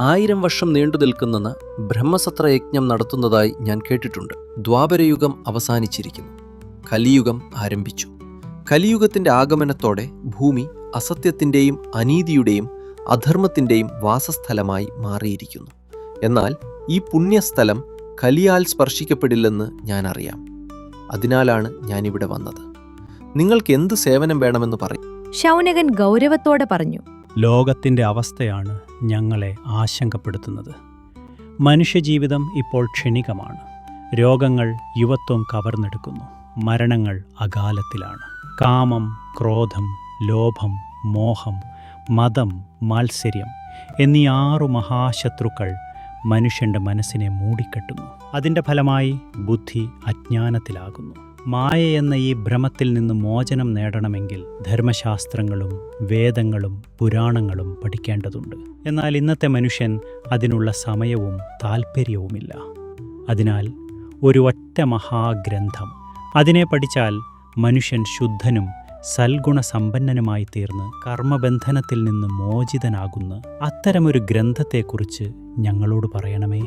ആയിരം വർഷം നീണ്ടു നിൽക്കുന്ന ബ്രഹ്മസത്ര യജ്ഞം നടത്തുന്നതായി ഞാൻ കേട്ടിട്ടുണ്ട്. ദ്വാപരയുഗം അവസാനിച്ചിരിക്കുന്നു. കലിയുഗം ആരംഭിച്ചു. കലിയുഗത്തിന്റെ ആഗമനത്തോടെ ഭൂമി അസത്യത്തിന്റെയും അനീതിയുടെയും അധർമ്മത്തിന്റെയും വാസസ്ഥലമായി മാറിയിരിക്കുന്നു. എന്നാൽ ഈ പുണ്യസ്ഥലം കലിയാൽ സ്പർശിക്കപ്പെടില്ലെന്ന് ഞാൻ അറിയാം അതിനാലാണ് ഞാനിവിടെ വന്നത്. നിങ്ങൾക്ക് എന്ത് സേവനം വേണമെന്ന് പറയും ശൗനകൻ ഗൗരവത്തോടെ പറഞ്ഞു. ലോകത്തിന്റെ അവസ്ഥയാണ് ഞങ്ങളെ ആശങ്കപ്പെടുത്തുന്നത്. മനുഷ്യജീവിതം ഇപ്പോൾ ക്ഷണികമാണ്. രോഗങ്ങൾ യുവത്വം കവർന്നെടുക്കുന്നു. മരണങ്ങൾ അകാലത്തിലാണ്. കാമം ക്രോധം ലോഭം മോഹം മതം മാത്സര്യം എന്നീ ആറു മഹാശത്രുക്കൾ മനുഷ്യന്റെ മനസ്സിനെ മൂടിക്കെട്ടുന്നു. അതിന്റെ ഫലമായി ബുദ്ധി അജ്ഞാനത്തിലാകുന്നു. മായ എന്ന ഈ ഭ്രമത്തിൽ നിന്ന് മോചനം നേടണമെങ്കിൽ ധർമ്മശാസ്ത്രങ്ങളും വേദങ്ങളും പുരാണങ്ങളും പഠിക്കേണ്ടതുണ്ട്. എന്നാൽ ഇന്നത്തെ മനുഷ്യൻ അതിനുള്ള സമയവും താൽപ്പര്യവുമില്ല അതിനാൽ ഒരു ഒറ്റ മഹാഗ്രന്ഥം. അതിനെ പഠിച്ചാൽ മനുഷ്യൻ ശുദ്ധനും സൽഗുണസമ്പന്നനുമായി തീർന്ന് കർമ്മബന്ധനത്തിൽ നിന്ന് മോചിതനാകുന്ന അത്തരമൊരു ഗ്രന്ഥത്തെക്കുറിച്ച് ഞങ്ങളോട് പറയണമേ.